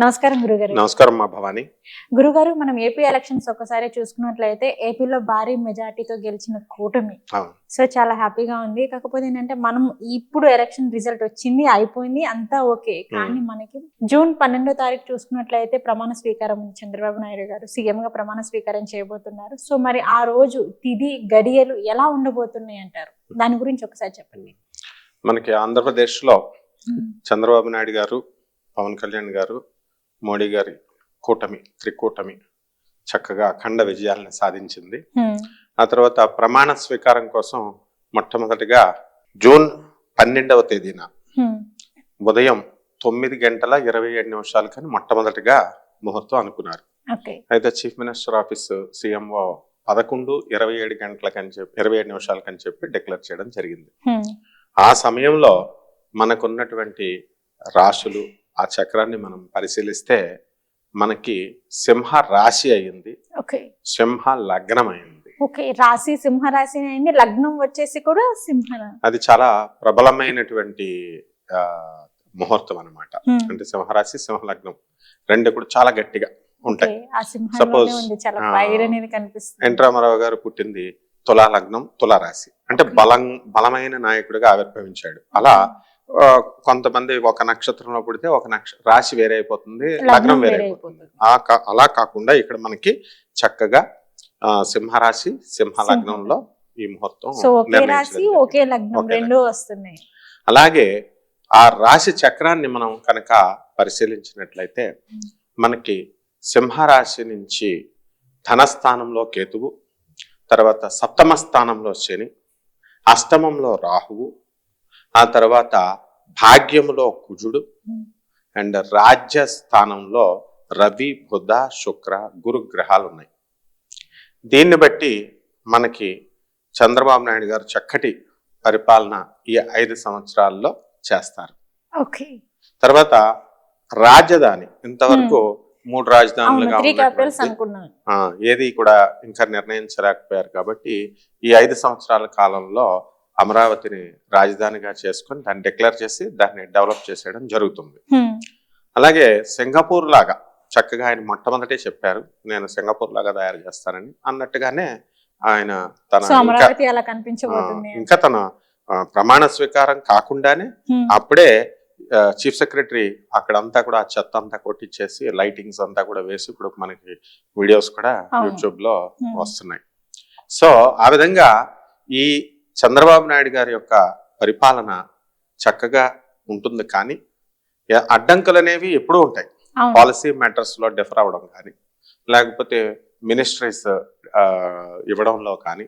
నమస్కారం గురుగారు. నమస్కారం మా భవాని. గురుగారు మనం ఏపీ ఎలక్షన్స్ ఒకసారి చూసుకున్నట్లయితే ఏపీలో భారీ మెజార్టీతో గెలిచిన కూటమి. సో చాలా హ్యాపీగా ఉంది. కాకపోతే ఏంటంటే మనం ఇప్పుడు ఎలక్షన్ రిజల్ట్ వచ్చింది అయిపోయింది అంతా ఓకే. కానీ మనకి జూన్ పన్నెండో తారీఖు చూసుకున్నట్లయితే ప్రమాణ స్వీకారం ఉంది చంద్రబాబు నాయుడు గారు సీఎం గా ప్రమాణ స్వీకారం చేయబోతున్నారు. సో మరి ఆ రోజు తిది గడియలు ఎలా ఉండబోతున్నాయి అంటారు? దాని గురించి ఒకసారి చెప్పండి. మనకి ఆంధ్రప్రదేశ్లో చంద్రబాబు నాయుడు గారు పవన్ కళ్యాణ్ గారు మోడీ గారి కూటమి త్రికూటమి చక్కగా అఖండ విజయాలను సాధించింది. ఆ తర్వాత ప్రమాణ స్వీకారం కోసం మొట్టమొదటిగా జూన్ పన్నెండవ తేదీన. ఉదయం తొమ్మిది గంటల ఇరవై ఏడు నిమిషాలకని మొట్టమొదటిగా ముహూర్తం అనుకున్నారు అయితే చీఫ్ మినిస్టర్ ఆఫీస్ సీఎంఓ పదకొండు ఇరవై ఏడు గంటలకని చెప్పి ఇరవై ఏడు నిమిషాలకని చెప్పి డిక్లేర్ చేయడం జరిగింది. ఆ సమయంలో మనకున్నటువంటి రాశులు ఆ చక్రాన్ని మనం పరిశీలిస్తే మనకి సింహ రాశి అయింది. సింహ లగ్నం అయింది. ఓకే రాశి సింహ రాశి అయింది. లగ్నం వచ్చేసి కూడా సింహ అది చాలా ప్రబలమైనటువంటి ముహూర్తం అన్నమాట. హ్మ్. అంటే సింహరాశి సింహ లగ్నం రెండు కూడా చాలా గట్టిగా ఉంటాయి. కనిపిస్తుంది. ఎన్ రామారావు గారు పుట్టింది తులా లగ్నం తులా రాశి అంటే బలం బలమైన నాయకుడిగా ఆవిర్భవించాడు. అలా కొంతమంది ఒక నక్షత్రంలో పుడితే ఒక నక్ష రాశి వేరే అయిపోతుంది లగ్నం వేరే అయిపోతుంది అలా కాకుండా ఇక్కడ మనకి చక్కగా ఆ, సింహరాశి సింహ లగ్నంలో ఈ ముహూర్తం ఒకే లగ్నం రెండు వస్తున్నాయి. అలాగే ఆ రాశి చక్రాన్ని మనం కనుక పరిశీలించినట్లయితే మనకి సింహరాశి నుంచి ధనస్థానంలో కేతువు తర్వాత సప్తమ స్థానంలో శని అష్టమంలో రాహువు ఆ తర్వాత భాగ్యములో కుజుడు. అండ్ రాజ్య స్థానంలో రవి బుధ శుక్ర గురు గ్రహాలు ఉన్నాయి దీన్ని బట్టి మనకి చంద్రబాబు నాయుడు గారు చక్కటి పరిపాలన ఈ ఐదు సంవత్సరాల్లో చేస్తారు. తర్వాత రాజధాని ఇంతవరకు మూడు రాజధానులుగా ఏది కూడా ఇంకా నిర్ణయించలేకపోయారు కాబట్టి ఈ ఐదు సంవత్సరాల కాలంలో అమరావతిని రాజధానిగా చేసుకొని దాన్ని డిక్లేర్ చేసి దాన్ని డెవలప్ చేసేయడం జరుగుతుంది. అలాగే సింగపూర్ లాగా చక్కగా ఆయన మొట్టమొదటే చెప్పారు నేను సింగపూర్ లాగా తయారు చేస్తానని అన్నట్టుగానే ఆయన తన ఇంకా తన ప్రమాణ స్వీకారం కాకుండానే. అప్పుడే చీఫ్ సెక్రటరీ అక్కడంతా కూడా ఆ చెత్త అంతా కొట్టించేసి లైటింగ్స్ అంతా కూడా వేసి ఇప్పుడు మనకి వీడియోస్ కూడా. యూట్యూబ్లో. వస్తున్నాయి సో ఆ విధంగా ఈ చంద్రబాబు నాయుడు గారి యొక్క పరిపాలన చక్కగా ఉంటుంది కానీ అడ్డంకులు అనేవి ఎప్పుడూ ఉంటాయి. పాలసీ మ్యాటర్స్లో డిఫర్ అవ్వడం కానీ లేకపోతే మినిస్ట్రీస్ ఇవ్వడంలో కానీ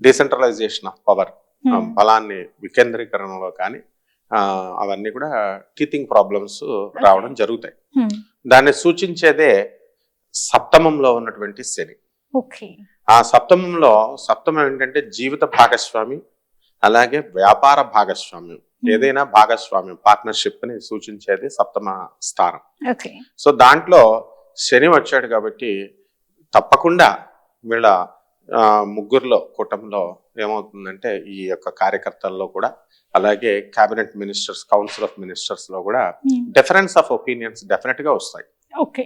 డిసెంట్రలైజేషన్ ఆఫ్ పవర్. బలాన్ని వికేంద్రీకరణలో కానీ అవన్నీ కూడా టీతింగ్ ప్రాబ్లమ్స్ రావడం జరుగుతాయి. దాన్ని సూచించేదే సప్తమంలో ఉన్నటువంటి శని. ఆ సప్తమంలో సప్తమం ఏంటంటే జీవిత భాగస్వామి అలాగే వ్యాపార భాగస్వామ్యం ఏదైనా భాగస్వామ్యం పార్ట్నర్షిప్ని సూచించేది సప్తమ స్థానం. సో దాంట్లో శని వచ్చాడు కాబట్టి తప్పకుండా వీళ్ళ ముగ్గురులో కూటమిలో ఏమవుతుందంటే ఈ యొక్క కార్యకర్తల్లో కూడా అలాగే కేబినెట్ మినిస్టర్స్ కౌన్సిల్ ఆఫ్ మినిస్టర్స్లో కూడా. డిఫరెన్స్ ఆఫ్ ఒపీనియన్స్ డెఫినెట్గా వస్తాయి. ఓకే.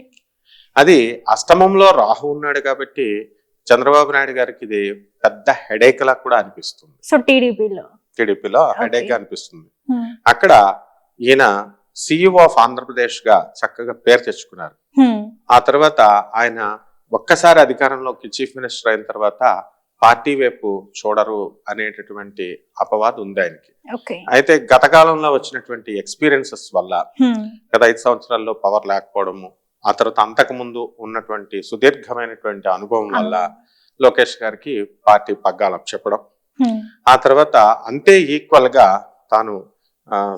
అది అష్టమంలో రాహు ఉన్నాడు కాబట్టి చంద్రబాబు నాయుడు గారికి ఇది పెద్ద హెడేక్ లా కూడా అనిపిస్తుంది. సో టీడీపీలో? టీడీపీలో హెడేక్ అనిపిస్తుంది. అక్కడ ఈయన సిఇఓ ఆఫ్ ఆంధ్రప్రదేశ్గా చక్కగా పేరు తెచ్చుకున్నారు. ఆ తర్వాత ఆయన ఒక్కసారి అధికారంలోకి చీఫ్ మినిస్టర్ అయిన తర్వాత పార్టీ వైపు చూడరు అనేటటువంటి అపవాదు ఉంది ఆయనకి. అయితే గత కాలంలో వచ్చినటువంటి ఎక్స్పీరియన్సెస్ వల్ల. గత ఐదు సంవత్సరాల్లో పవర్ లేకపోవడము ఆ తర్వాత అంతకు ముందు ఉన్నటువంటి సుదీర్ఘమైనటువంటి అనుభవం వల్ల లోకేష్ గారికి పార్టీ పగ్గాలం చెప్పడం. ఆ తర్వాత అంతే ఈక్వల్గా తాను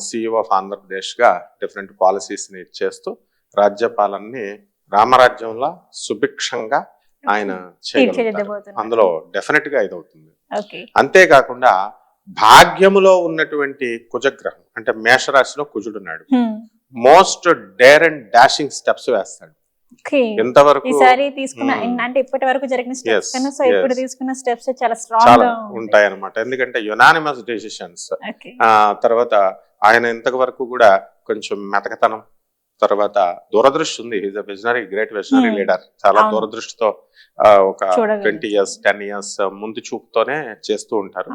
సిఇఓ ఆఫ్ ఆంధ్రప్రదేశ్గా డిఫరెంట్ పాలసీస్ని చేస్తూ రాజ్యపాలనని రామరాజ్యంలో సుభిక్షంగా ఆయన చేయగలుగుతారు. అందులో డెఫినెట్గా ఇదవుతుంది. అంతేకాకుండా భాగ్యములో ఉన్నటువంటి కుజగ్రహం అంటే మేషరాశిలో కుజుడున్నాడు. Most dare and dashing steps వేస్తాడు ఎంతవరకు ఈసారి తీసుకున్న. అంటే ఇప్పటి వరకు జరిగిన స్టెప్స్ కన్నా సో ఇప్పుడు. తీసుకున్న స్టెప్స్ చాలా స్ట్రాంగ్ ఉంటాయి అనమాట ఎందుకంటే యునానిమస్ డెసిషన్స్ తర్వాత ఆయన ఇంతకు వరకు కూడా కొంచెం మెతకతనం తర్వాత దూరదృష్టి ఉంది is a visionary great visionary. Leader చాలా. దూరదృష్టితో ఒక. ట్వంటీ ఇయర్స్ టెన్ ఇయర్స్ ముందు చూపుతోనే చేస్తూ ఉంటారు.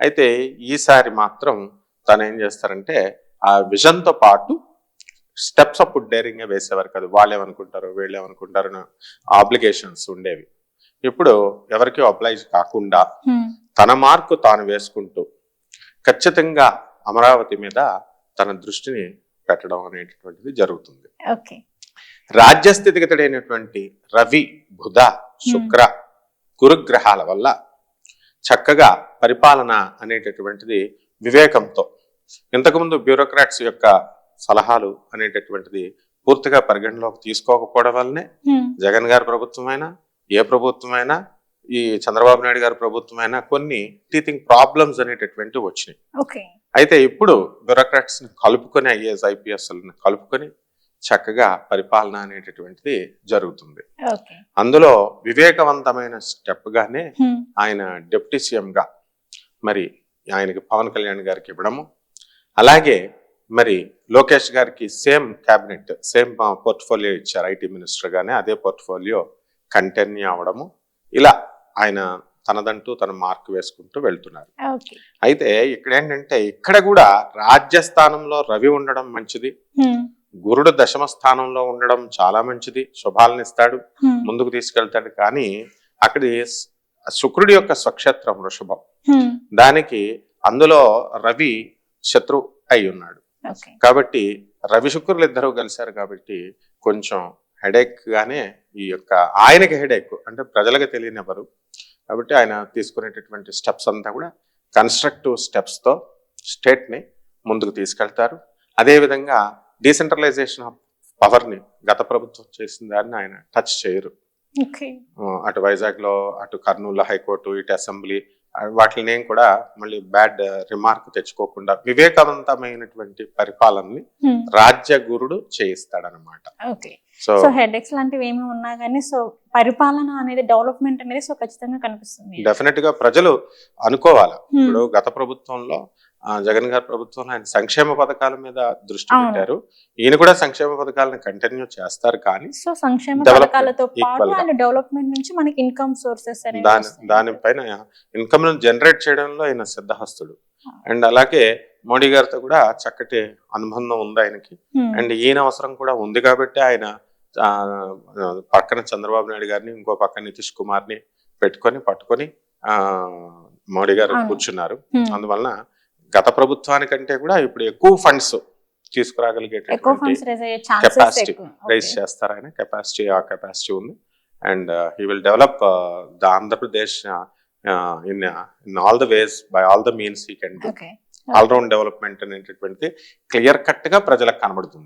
అయితే ఈసారి మాత్రం తను ఏం చేస్తారంటే ఆ విజన్తో పాటు స్టెప్స్ అప్పుడు డేరింగ్గా వేసేవారు కదా. వాళ్ళు ఏమనుకుంటారు వీళ్ళు ఏమనుకుంటారు ఆబ్లిగేషన్స్ ఉండేవి. ఇప్పుడు ఎవరికి అప్లైజ్ కాకుండా. తన మార్కు తాను వేసుకుంటూ ఖచ్చితంగా అమరావతి మీద తన దృష్టిని పెట్టడం అనేటటువంటిది జరుగుతుంది. ఓకే. రాజ్య స్థితిగతుడైనటువంటి రవి బుధ శుక్ర గురుగ్రహాల వల్ల చక్కగా పరిపాలన అనేటటువంటిది వివేకంతో. ఇంతకుముందు బ్యూరోక్రాట్స్ యొక్క సలహాలు అనేటటువంటిది పూర్తిగా పరిగణలోకి తీసుకోకపోవడం వల్లనే. జగన్ గారి ప్రభుత్వమైనా ఏ ప్రభుత్వమైనా ఈ చంద్రబాబు నాయుడు గారి ప్రభుత్వమైనా కొన్ని టీచింగ్ ప్రాబ్లమ్స్ అనేటటువంటివి వచ్చినాయి. అయితే ఇప్పుడు బ్యూరోక్రాట్స్ని కలుపుకొని ఐఏఎస్ ఐపీఎస్ కలుపుకొని చక్కగా పరిపాలన అనేటటువంటిది జరుగుతుంది. అందులో వివేకవంతమైన స్టెప్ గానే. ఆయన డిప్యూటీ సీఎం గా మరి ఆయనకి పవన్ కళ్యాణ్ గారికి ఇవ్వడము. అలాగే మరి లోకేష్ గారికి సేమ్ క్యాబినెట్ సేమ్ పోర్ట్ఫోలియో ఇచ్చారు ఐటీ మినిస్టర్ గానే అదే పోర్ట్ఫోలియో కంటిన్యూ అవడము ఇలా ఆయన తనదంటూ తన మార్క్ వేసుకుంటూ వెళ్తున్నారు. అయితే ఇక్కడ ఏంటంటే ఇక్కడ కూడా రాజ్యస్థానంలో రవి ఉండడం మంచిది. గురుడు దశమ స్థానంలో ఉండడం చాలా మంచిది. శుభాలను ఇస్తాడు. ముందుకు తీసుకెళ్తాడు. కానీ అక్కడి శుక్రుడి యొక్క స్వక్షేత్రం వృషభం. దానికి అందులో రవి శత్రు అయి ఉన్నాడు. కాబట్టి రవి శుక్రులు ఇద్దరు కలిశారు కాబట్టి కొంచెం హెడేక్ గానే ఈ యొక్క ఆయనకి హెడేక్ అంటే ప్రజలకు తెలియనివ్వరు కాబట్టి ఆయన తీసుకునేటటువంటి స్టెప్స్ అంతా కూడా కన్స్ట్రక్టివ్ స్టెప్స్తో స్టేట్ని ముందుకు తీసుకెళ్తారు. అదేవిధంగా డీసెంట్రలైజేషన్ ఆఫ్ పవర్ని గత ప్రభుత్వం చేసిన దాన్ని ఆయన టచ్ చేయరు. అటు వైజాగ్లో అటు కర్నూలు హైకోర్టు ఇటు అసెంబ్లీ వాటిని కూడా మళ్ళీ బ్యాడ్ రిమార్క్ తెచ్చుకోకుండా వివేకవంతమైనటువంటి పరిపాలనని హ్మ్. రాజ్య గురుడు చేయిస్తాడనమాట ఓకే సో సో హెడేక్స్ లాంటివి ఏమి ఉన్నా కానీ సో పరిపాలన అనేది డెవలప్మెంట్ అనేది సో ఖచ్చితంగా కనిపిస్తుంది డెఫినెట్గా ప్రజలు అనుకోవాలి హ్మ్. ఇప్పుడు గత ప్రభుత్వంలో జగన్ గారి ప్రభుత్వంలో ఆయన సంక్షేమ పథకాల మీద దృష్టి. పెట్టారు ఈయన కూడా సంక్షేమ పథకాలను కంటిన్యూ చేస్తారు కానీ సో సంక్షేమ పథకాలతో పాటు డెవలప్మెంట్ నుంచి మనకి ఇన్కమ్ సోర్సెస్ దాని. దానిపైన ఇన్కమ్ను జనరేట్ చేయడంలో ఆయన సిద్ధహస్తుడు అండ్ అలాగే మోడీ గారితో కూడా చక్కటి అనుబంధం ఉంది ఆయనకి. అండ్ ఈయన అవసరం కూడా ఉంది కాబట్టి ఆయన పక్కన చంద్రబాబు నాయుడు గారిని ఇంకో పక్కన నితీష్ కుమార్ని పెట్టుకొని పట్టుకొని ఆ మోడీ గారు. కూర్చున్నారు. అందువలన గత ప్రభుత్వానికంటే కూడా ఇప్పుడు ఎక్కువ ఫండ్స్ తీసుకురాగలిగేటటువంటి ఫండ్స్ రైజ్ అయ్యే ఛాన్సెస్ capacity ఎక్కువ. Rise Okay. చేస్తారు ఆయన కెపాసిటీ ఆ కెపాసిటీ ఉంది. And he will develop the Andhra Pradesh in in all the ways by all the means he can do okay all round development అనేటటువంటిది క్లియర్ కట్గా ప్రజలకు కనబడుతుంది.